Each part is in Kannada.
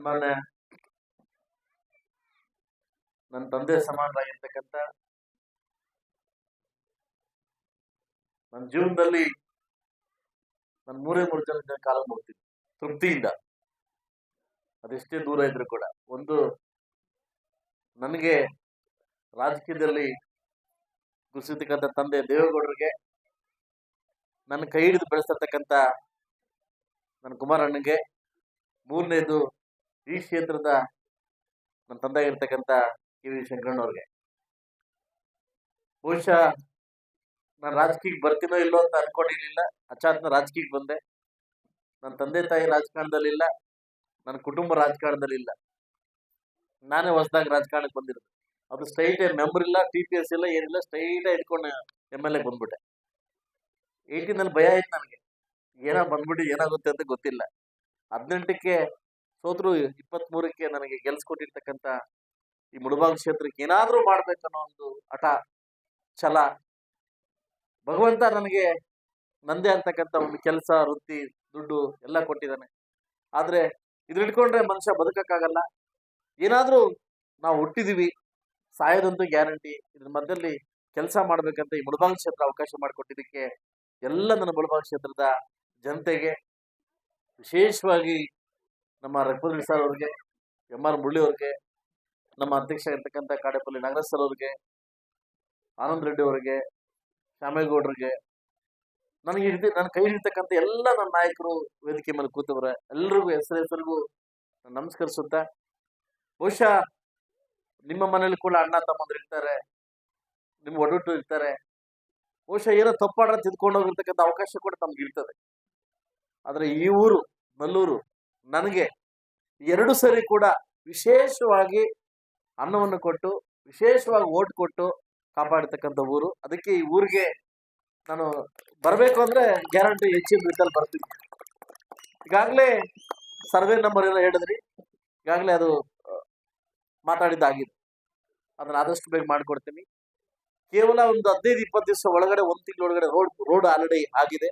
ಸನ್ಮಾನ್ಯ ನನ್ನ ತಂದೆ ಸಮಾನರಾಗಿರ್ತಕ್ಕಂಥ ನನ್ನ ಜೀವನದಲ್ಲಿ ನನ್ನ ಮೂರೇ ಮೂರು ಜನ ಕಾಲ ನೋಡ್ತೀನಿ ತೃಪ್ತಿಯಿಂದ. ಅದೆಷ್ಟೇ ದೂರ ಇದ್ರು ಕೂಡ. ಒಂದು ನನಗೆ ರಾಜಕೀಯದಲ್ಲಿ ಗುರುಸಿರ್ತಕ್ಕಂಥ ತಂದೆ ದೇವೇಗೌಡರಿಗೆ ನನ್ನ ಕೈ ಹಿಡಿದು ಬೆಳೆಸಿರ್ತಕ್ಕಂಥ ನನ್ನ ಕುಮಾರಣ್ಣಗೆ ಮೂರನೇದು ಈ ಕ್ಷೇತ್ರದ ನನ್ನ ತಂದೆ ಇರ್ತಕ್ಕಂಥ ಕೆ ವಿ ಶಂಕರಣ್ಣವ್ರಿಗೆ ಬಹುಶಃ ನಾನು ರಾಜಕೀಯಕ್ಕೆ ಬರ್ತೀನೋ ಇಲ್ಲೋ ಅಂತ ಅನ್ಕೊಂಡಿರ್ಲಿಲ್ಲ. ಅಚಾತ್ನ ರಾಜಕೀಯಕ್ಕೆ ಬಂದೆ. ನನ್ನ ತಂದೆ ತಾಯಿ ರಾಜಕಾರಣದಲ್ಲಿಲ್ಲ ನನ್ನ ಕುಟುಂಬ ರಾಜಕಾರಣದಲ್ಲಿಲ್ಲ ನಾನೇ ಹೊಸದಾಗಿ ರಾಜಕಾರಣಕ್ಕೆ ಬಂದಿರೋದು. ಅದು ಸ್ಟ್ರೈಟ್ ಮೆಂಬರ್ ಇಲ್ಲ ಟಿ ಪಿ ಎಸ್ ಇಲ್ಲ ಏನಿಲ್ಲ ಸ್ಟ್ರೈಟ್ ಇಟ್ಕೊಂಡು ಎಂ ಎಲ್ ಎ ಬಂದ್ಬಿಟ್ಟೆ. ಏಯ್ಟೀನಲ್ಲಿ ಭಯ ಆಯ್ತು ನನಗೆ. ಏನೋ ಬಂದ್ಬಿಟ್ಟು ಏನಾಗುತ್ತೆ ಅಂತ ಗೊತ್ತಿಲ್ಲ. ಹದಿನೆಂಟಕ್ಕೆ ಸೋತ್ರು ಇಪ್ಪತ್ಮೂರಕ್ಕೆ ನನಗೆ ಗೆಲ್ಸ್ಕೊಟ್ಟಿರ್ತಕ್ಕಂಥ ಈ ಮುಳಬಾಗ ಕ್ಷೇತ್ರಕ್ಕೆ ಏನಾದ್ರೂ ಮಾಡ್ಬೇಕನ್ನೋ ಒಂದು ಹಠ ಛಲ. ಭಗವಂತ ನನಗೆ ನಂದೇ ಅಂತಕ್ಕಂಥ ಒಂದು ಕೆಲಸ ವೃತ್ತಿ ದುಡ್ಡು ಎಲ್ಲ ಕೊಟ್ಟಿದ್ದಾನೆ. ಆದ್ರೆ ಇದ್ರ ಇಟ್ಕೊಂಡ್ರೆ ಮನುಷ್ಯ ಬದುಕಕ್ಕಾಗಲ್ಲ. ಏನಾದ್ರೂ ನಾವು ಹುಟ್ಟಿದೀವಿ ಸಾಯೋದಂತೂ ಗ್ಯಾರಂಟಿ. ಇದ್ರ ಮಧ್ಯದಲ್ಲಿ ಕೆಲಸ ಮಾಡ್ಬೇಕಂತ ಈ ಮುಳಬಾಗ ಕ್ಷೇತ್ರ ಅವಕಾಶ ಮಾಡಿಕೊಟ್ಟಿದ್ದಕ್ಕೆ ಎಲ್ಲ ನನ್ನ ಮುಳಬಾಗ ಕ್ಷೇತ್ರದ ಜನತೆಗೆ ವಿಶೇಷವಾಗಿ ನಮ್ಮ ರಘುಪತಿ ಸರ್ ಅವ್ರಿಗೆ ಎಂ ಆರ್ ಮುರಳಿ ಅವ್ರಿಗೆ ನಮ್ಮ ಅಧ್ಯಕ್ಷ ಇರ್ತಕ್ಕಂಥ ಕಾಡೇಪಲ್ಲಿ ನಾಗರಾಜ್ ಸರ್ ಅವ್ರಿಗೆ, ಆನಂದ್ ರೆಡ್ಡಿ ಅವರಿಗೆ, ಶ್ಯಾಮೇಗೌಡರಿಗೆ, ನನಗೆ ಹಿಡಿದು ನನ್ನ ಕೈ ಹಿಡಿತಕ್ಕಂಥ ಎಲ್ಲ ನನ್ನ ನಾಯಕರು ವೇದಿಕೆ ಮೇಲೆ ಕೂತವ್ರೆ. ಎಲ್ರಿಗೂ ಹೆಸರು ಹೆಸರಿಗೂ ನಾನು ನಮಸ್ಕರಿಸುತ್ತಾ, ಬಹುಶಃ ನಿಮ್ಮ ಮನೇಲಿ ಕೂಡ ಅಣ್ಣ, ತಮ್ಮಂದ್ರು ಇರ್ತಾರೆ, ನಿಮ್ಮ ಒಡಟು ಇರ್ತಾರೆ. ಬಹುಶಃ ಏನೋ ತಪ್ಪಾಡ್ರೆ ತಿದ್ಕೊಂಡು ಹೋಗಿರ್ತಕ್ಕಂಥ ಅವಕಾಶ ಕೂಡ ನಮ್ಗೆ ಇರ್ತದೆ. ಆದರೆ ಈ ಊರು, ನಲ್ಲೂರು ನನಗೆ ಎರಡು ಸರಿ ಕೂಡ ವಿಶೇಷವಾಗಿ ಅನ್ನವನ್ನು ಕೊಟ್ಟು, ವಿಶೇಷವಾಗಿ ಓಟ್ ಕೊಟ್ಟು ಕಾಪಾಡತಕ್ಕಂಥ ಊರು. ಅದಕ್ಕೆ ಈ ಊರಿಗೆ ನಾನು ಬರಬೇಕು ಅಂದ್ರೆ ಗ್ಯಾರಂಟಿ ಹೆಚ್ಚಿನ ರೀತಿಯಲ್ಲಿ ಬರ್ತೀನಿ. ಈಗಾಗಲೇ ಸರ್ವೆ ನಂಬರ್ ಎಲ್ಲ ಹೇಳಿದ್ರಿ. ಈಗಾಗಲೇ ಅದು ಮಾತಾಡಿದ್ದಾಗಿದೆ. ಅದನ್ನ ಆದಷ್ಟು ಬೇಗ ಮಾಡಿಕೊಡ್ತೀನಿ. ಕೇವಲ ಒಂದು ಹದಿನೈದು, ಇಪ್ಪತ್ತು ದಿವಸ ಒಳಗಡೆ, ಒಂದು ತಿಂಗಳ ಒಳಗಡೆ ರೋಡ್ ರೋಡ್ ಆಲ್ರೆಡಿ ಆಗಿದೆ.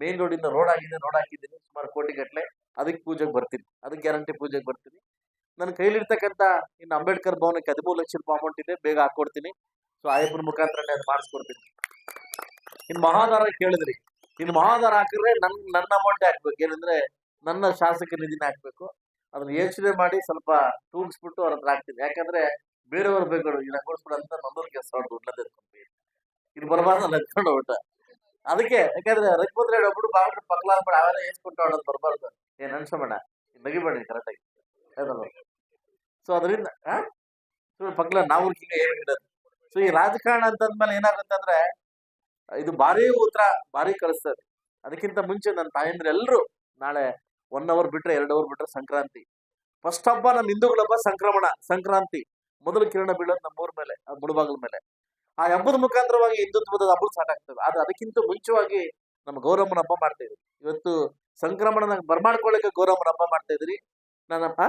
ಮೇನ್ ರೋಡಿಂದ ರೋಡ್ ಆಗಿದೆ ರೋಡ್ ಹಾಕಿದ್ದೀನಿ ಸುಮಾರು ಕೋಟಿ ಗಟ್ಟಲೆ ಅದಕ್ಕೆ ಪೂಜೆಗೆ ಬರ್ತೀನಿ. ಅದಕ್ಕೆ ಗ್ಯಾರಂಟಿ ಪೂಜೆಗೆ ಬರ್ತೀನಿ. ನನ್ನ ಕೈಲಿರ್ತಕ್ಕಂಥ ಇನ್ನು ಅಂಬೇಡ್ಕರ್ ಭವನಕ್ಕೆ ಹದಿಮೂರು ಲಕ್ಷ ರೂಪಾಯಿ ಅಮೌಂಟ್ ಇದೆ, ಬೇಗ ಹಾಕ್ಕೊಡ್ತೀನಿ ಸೊ ಆಯಪ್ಪನ ಮುಖಾಂತರನೇ ಅದು ಮಾಡಿಸ್ಕೊಡ್ತೀನಿ. ಇನ್ನು ಮಹಾದಾರ ಕೇಳಿದ್ರಿ. ಇನ್ನು ಮಹಾದಾರ ಹಾಕಿದ್ರೆ ನನ್, ನನ್ನ ಅಮೌಂಟ್ ಹಾಕ್ಬೇಕು. ಏನಂದ್ರೆ ನನ್ನ ಶಾಸಕ ನಿಧಿನ ಹಾಕ್ಬೇಕು. ಅದನ್ನ ಯೋಚನೆ ಮಾಡಿ ಸ್ವಲ್ಪ ತೂಗಿಸ್ಬಿಟ್ಟು ಅವ್ರ ಹತ್ರ ಹಾಕ್ತೀನಿ. ಯಾಕಂದ್ರೆ ಬೇರೆಯವ್ರು ಬೇಕು ಇದು ಹಾಕೊಡ್ಸ್ಬಿಡು ಅಂತ ಕೆಲಸ ಸಾವಿರ ದುಡ್ಡು ಇದು ಬರಬಾರ್ದು ಎತ್ಕೊಂಡು ಹೋಗ್ಬಿಟ್ಟ. ಅದಕ್ಕೆ ಯಾಕಂದ್ರೆ ರಘುಪತ್ರ ಒಬ್ರು ಬಾಗ್ರು ಪಕ್ಲ ಆಗ್ಬೇಡ ಅವೆಲ್ಲ ಏಸ್ಕೊಟ್ಟು ಹೊಡೋದು ಬರಬಾರ್ದು. ಏನ್ ಅನ್ಸಬೇಡ ಮಗಿಬೇಡ್ರಿ ಕರೆಕ್ಟಾಗಿ ಹೌದಲ್ವ? ಸೊ ಅದರಿಂದ ಸುಮ್ಮನೆ ಪಕ್ಲ ನಾವು ಹಿಂಗೆ ಹಿಡೋದು ಸೊ ಈ ರಾಜಕಾರಣ ಅಂತಂದ್ಮೇಲೆ ಏನಾಗುತ್ತಂದ್ರೆ, ಇದು ಭಾರಿ ಉತ್ತರ, ಭಾರಿ ಕಳಿಸ್ತದೆ. ಅದಕ್ಕಿಂತ ಮುಂಚೆ ನನ್ನ ತಾಯಂದ್ರೆ ಎಲ್ಲರೂ ನಾಳೆ ಒನ್ ಅವರ್ ಬಿಟ್ರೆ ಎರಡು ಅವರ್ ಬಿಟ್ರೆ ಸಂಕ್ರಾಂತಿ. ಫಸ್ಟ್ ಹಬ್ಬ ನಮ್ಮ ಹಿಂದೂಗಳ ಹಬ್ಬ ಸಂಕ್ರಮಣ, ಸಂಕ್ರಾಂತಿ. ಮೊದಲು ಕಿರಣ ಬೀಳೋದು ನಮ್ಮೂರ ಮೇಲೆ ಮುಳುಬಾಗಿಲ ಮೇಲೆ. ಆ ಹಬ್ಬದ ಮುಖಾಂತರವಾಗಿ ಹಿಂದುತ್ವದ ಹಬ್ಬ ಸ್ಟಾರ್ಟ್ ಆಗ್ತದೆ ಆದ್ರೆ ಅದಕ್ಕಿಂತ ಮುಂಚೆವಾಗಿ ನಮ್ಮ ಗೌರಮ್ಮನ ಹಬ್ಬ ಮಾಡ್ತಾ ಇವತ್ತು ಸಂಕ್ರಮಣ ಬರ್ಮಾಡ್ಕೊಳ್ಳಿಕ್ಕೆ ಗೌರವ ಹಬ್ಬ ಮಾಡ್ತಾ ಇದ್ರಿ ನಾನಪ್ಪ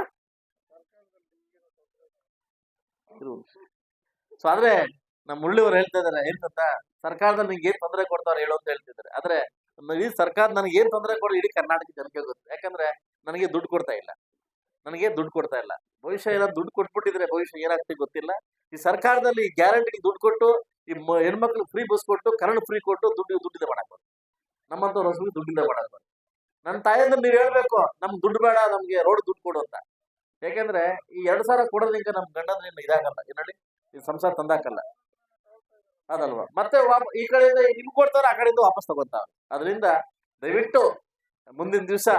ಸೊ ಆದ್ರೆ ನಮ್ಮ ಮುಳ್ಳಿಯವರು ಹೇಳ್ತಾ ಇದಾರೆ ಏನ್ ಗೊತ್ತಾ? ಸರ್ಕಾರದಲ್ಲಿ ನಿಂಗೆ ಏನ್ ತೊಂದರೆ ಕೊಡ್ತಾವ್ರೆ ಹೇಳು ಅಂತ ಹೇಳ್ತಿದ್ದಾರೆ. ಆದ್ರೆ ಈ ಸರ್ಕಾರ ನನಗೆ ಏನ್ ತೊಂದರೆ ಕೊಡೋ ಇಡೀ ಕರ್ನಾಟಕ ಜನಕ್ಕೆ ಗೊತ್ತು. ಯಾಕಂದ್ರೆ ನನಗೆ ದುಡ್ಡು ಕೊಡ್ತಾ ಇಲ್ಲ. ನನಗೆ ದುಡ್ಡು ಕೊಡ್ತಾ ಇಲ್ಲ. ಭವಿಷ್ಯ ಏನಾದ್ರು ದುಡ್ಡು ಕೊಟ್ಬಿಟ್ಟಿದ್ರೆ ಭವಿಷ್ಯ ಏನಾಗ್ತಿ ಗೊತ್ತಿಲ್ಲ. ಈ ಸರ್ಕಾರದಲ್ಲಿ ಗ್ಯಾರಂಟಿಗೆ ದುಡ್ಡು ಕೊಟ್ಟು, ಈ ಹೆಣ್ಮಕ್ಳು ಫ್ರೀ ಬಸ್ ಕೊಟ್ಟು, ಕರೆಂಟ್ ಫ್ರೀ ಕೊಟ್ಟು ದುಡ್ಡು ದುಡ್ಡಿಂದ ಮಾಡಾಕ್ಬಾರ್ದು ನಮ್ಮಂತ ರಸು ದುಡ್ಡಿಂದ ಮಾಡಾಕ್ಬಾರ್ದು ನನ್ನ ತಾಯಿಂದ ನೀವು ಹೇಳ್ಬೇಕು, ನಮ್ಗೆ ದುಡ್ಡು ಬೇಡ, ನಮ್ಗೆ ರೋಡ್ ದುಡ್ಡು ಕೊಡು ಅಂತ. ಯಾಕಂದ್ರೆ ಈ ಎರಡ್ ಸಾವಿರ ಕೊಡೋದ್ರಿಂದ ನಮ್ ಗಂಡನ ಇದಾಗಲ್ಲ, ಏನ್ ಹೇಳಿ? ಈ ಸಂಸಾರ ತಂದಾಕಲ್ಲ. ಅದಲ್ವಾ? ಮತ್ತೆ ಈ ಕಡೆಯಿಂದ ನಿಮ್ ಕೊಡ್ತಾರೆ, ಆ ಕಡೆಯಿಂದ ವಾಪಸ್ ತಗೊಂತಾವ ಅದರಿಂದ ದಯವಿಟ್ಟು ಮುಂದಿನ ದಿವಸ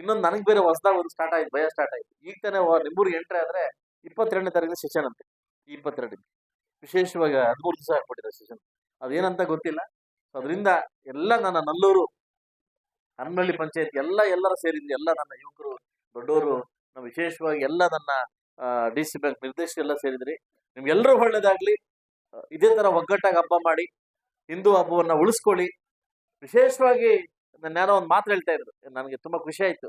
ಇನ್ನೊಂದು ನನಗೆ ಬೇರೆ ಹೊಸದಾಗ ಒಂದು ಸ್ಟಾರ್ಟ್ ಆಯ್ತು, ಭಯ ಸ್ಟಾರ್ಟ್ ಆಯ್ತು. ಈಗ ತಾನೇ ನಿಮ್ಮೂರಿಗೆ ಎಂಟ್ರಿ ಆದ್ರೆ ಇಪ್ಪತ್ತೆರಡನೇ ತಾರೀಕು ಸೆಷನ್ ಅಂತೆ. ಇಪ್ಪತ್ತೆರಡನೇ ವಿಶೇಷವಾಗಿ ಹದಿಮೂರು ದಿವಸ ಹಾಕ್ಬಿಟ್ಟಿದೆ ಸೆಷನ್ ಅದೇನಂತ ಗೊತ್ತಿಲ್ಲ. ಸೊ ಅದರಿಂದ ಎಲ್ಲ ನನ್ನ ನಲ್ಲೂರು ಹನ್ನಳ್ಳಿ ಪಂಚಾಯತ್ ಎಲ್ಲ, ಎಲ್ಲರೂ ಸೇರಿದ್ವಿ. ಎಲ್ಲ ನನ್ನ ಯುವಕರು, ದೊಡ್ಡವರು, ನಾವು ವಿಶೇಷವಾಗಿ ಎಲ್ಲ ನನ್ನ ಡಿ ಸಿ ಬ್ಯಾಂಕ್ ನಿರ್ದೇಶಕ ಎಲ್ಲ ಸೇರಿದ್ರಿ. ನಿಮ್ಗೆಲ್ಲರೂ ಒಳ್ಳೇದಾಗ್ಲಿ. ಇದೇ ತರ ಒಗ್ಗಟ್ಟಾಗಿ ಹಬ್ಬ ಮಾಡಿ, ಹಿಂದೂ ಹಬ್ಬವನ್ನ ಉಳಿಸ್ಕೊಳ್ಳಿ. ವಿಶೇಷವಾಗಿ ನನ್ನ ಯಾರೋ ಒಂದು ಮಾತು ಹೇಳ್ತಾ ಇದ್ರು. ನನಗೆ ತುಂಬಾ ಖುಷಿ ಆಯ್ತು.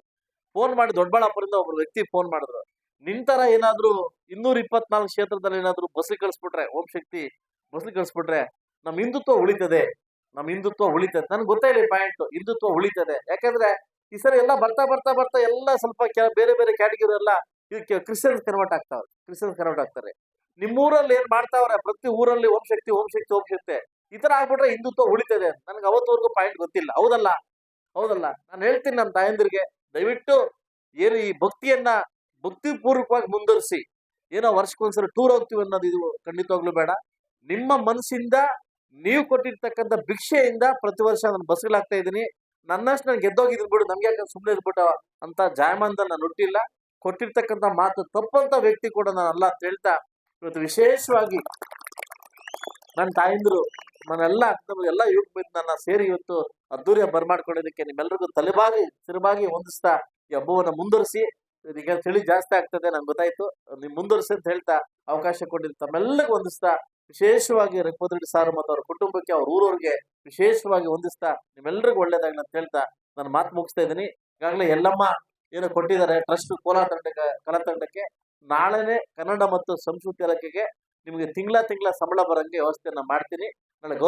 ಫೋನ್ ಮಾಡಿ ದೊಡ್ಡಬಳ್ಳಾಪುರದಿಂದ ಒಬ್ಬರು ವ್ಯಕ್ತಿ ಫೋನ್ ಮಾಡಿದ್ರು. ನಿಂತರ ಏನಾದ್ರು ಇನ್ನೂರ ಇಪ್ಪತ್ನಾಲ್ಕು ಕ್ಷೇತ್ರದಲ್ಲಿ ಏನಾದ್ರು ಬಸ್ಲಿ ಕಳಿಸ್ಬಿಟ್ರೆ, ಓಂ ಶಕ್ತಿ ಬಸ್ಲಿ ಕಳಿಸ್ಬಿಟ್ರೆ ನಮ್ಮ ಹಿಂದುತ್ವ ಉಳಿತದೆ. ನಮ್ ಹಿಂದುತ್ವ ಉಳಿತದೆ. ನನ್ಗೆ ಗೊತ್ತಾಯಿಲ್ಲ ಪಾಯಿಂಟ್ ಹಿಂದುತ್ವ ಉಳಿತದೆ. ಯಾಕಂದ್ರೆ ಈ ಸರಿ ಎಲ್ಲ ಬರ್ತಾ ಬರ್ತಾ ಬರ್ತಾ ಎಲ್ಲ ಸ್ವಲ್ಪ ಬೇರೆ ಬೇರೆ ಕ್ಯಾಟಗರಿ ಎಲ್ಲ ಕ್ರಿಶ್ಚಿಯನ್ಸ್ ಕನ್ವರ್ಟ್ ಆಗ್ತಾವ್ರೆ. ಕ್ರಿಶ್ಚಿಯನ್ಸ್ ಕನ್ವರ್ಟ್ ಆಗ್ತಾರೆ. ನಿಮ್ಮೂರಲ್ಲಿ ಏನ್ ಮಾಡ್ತಾವ್ರೆ? ಪ್ರತಿ ಊರಲ್ಲಿ ಓಂ ಶಕ್ತಿ ಓಂ ಶಕ್ತಿ ಓಂ ಶಕ್ತಿ. ಈ ತರ ಆಗ್ಬಿಟ್ರೆ ಹಿಂದುತ್ವ ಉಳಿತದೆ ನನಗೆ ಅವತ್ತವರೆಗೂ ಪಾಯಿಂಟ್ ಗೊತ್ತಿಲ್ಲ. ಹೌದಲ್ಲ? ಹೌದಲ್ಲ? ನಾನು ಹೇಳ್ತೀನಿ ನಮ್ಮ ತಾಯಂದಿರಿಗೆ, ದಯವಿಟ್ಟು ಏನು ಈ ಭಕ್ತಿಯನ್ನ ಭಕ್ತಿ ಪೂರ್ವಕವಾಗಿ ಮುಂದುವರಿಸಿ. ಏನೋ ವರ್ಷಕ್ಕೊಂದ್ಸಲ ಟೂರ್ ಹೋಗ್ತೀವಿ ಅನ್ನೋದು ಇದು ಖಂಡಿತವಾಗ್ಲೂ ಬೇಡ. ನಿಮ್ಮ ಮನಸ್ಸಿಂದ ನೀವು ಕೊಟ್ಟಿರ್ತಕ್ಕಂಥ ಭಿಕ್ಷೆಯಿಂದ ಪ್ರತಿ ವರ್ಷ ನಾನು ಬಸ್ಗಳಾಗ್ತಾ ಇದ್ದೀನಿ. ನನ್ನಷ್ಟು ನಾನು ಗೆದ್ದೋಗಿದ್ದೀನಿ ಬಿಡು. ನಮ್ಗೆ ಯಾಕೆ ಸುಮ್ಮನೆ ಇದ್ಬಿಟ್ಟು ಅಂತ ಜಾಯಮಾನದ ನಾನು ಹುಟ್ಟಿಲ್ಲ ಕೊಟ್ಟಿರ್ತಕ್ಕಂಥ ಮಾತು ತಪ್ಪಂತ ವ್ಯಕ್ತಿ ಕೂಡ ನಾನು ಅಲ್ಲ ಅಂತ ಹೇಳ್ತಾ ಇವತ್ತು ವಿಶೇಷವಾಗಿ ನನ್ನ ತಾಯಿಂದ್ರು, ನನ್ನೆಲ್ಲ ಅಕ್ಕದವ್ರು ಎಲ್ಲ ಯುವಕ ನನ್ನ ಸೇರಿ ಇವತ್ತು ಅದ್ದೂರಿಯ ಬರ್ಮಾಡ್ಕೊಂಡಿದ್ದಕ್ಕೆ ನಿಮ್ಮೆಲ್ಲರಿಗೂ ತಲೆಬಾಗಿ ಸ್ಥಿರವಾಗಿ ಹೊಂದಿಸ್ತಾ ಈ ಹಬ್ಬವನ್ನು ಮುಂದುವರಿಸಿ. ಈಗ ಚಳಿ ಜಾಸ್ತಿ ಆಗ್ತದೆ ನನ್ಗೆ ಗೊತ್ತಾಯ್ತು. ನೀವು ಮುಂದುವರಿಸಿ ಅಂತ ಹೇಳ್ತಾ ಅವಕಾಶ ಕೊಟ್ಟಿದ್ದು ತಮ್ಮೆಲ್ಲರಿಗೂ ಹೊಂದಿಸ್ತಾ ವಿಶೇಷವಾಗಿ ರೆಪ್ಪದ್ರೆಡ್ಡಿ ಸಾರು ಮತ್ತು ಅವ್ರ ಕುಟುಂಬಕ್ಕೆ ಅವ್ರ ಊರವ್ರಿಗೆ ವಿಶೇಷವಾಗಿ ಹೊಂದಿಸ್ತಾ ನಿಮ್ಮೆಲ್ಲರಿಗೂ ಒಳ್ಳೇದಾಗಲಿ ಅಂತ ಹೇಳ್ತಾ ನಾನು ಮಾತು ಮುಗಿಸ್ತಾ ಇದ್ದೀನಿ. ಈಗಾಗಲೇ ಎಲ್ಲಮ್ಮ ಏನೋ ಕೊಟ್ಟಿದ್ದಾರೆ ಟ್ರಸ್ಟ್ ಕೋಲಾರ ತಂಡ ಕಲಾ ತಂಡಕ್ಕೆ. ನಾಳೆನೆ ಕನ್ನಡ ಮತ್ತು ಸಂಸ್ಕೃತಿ ಇಲಾಖೆಗೆ ನಿಮಗೆ ತಿಂಗಳ ತಿಂಗಳ ಸಂಬಳ ಬರೋಂಗೆ ವ್ಯವಸ್ಥೆಯನ್ನು ಮಾಡ್ತೀನಿ. ನಾಳೆ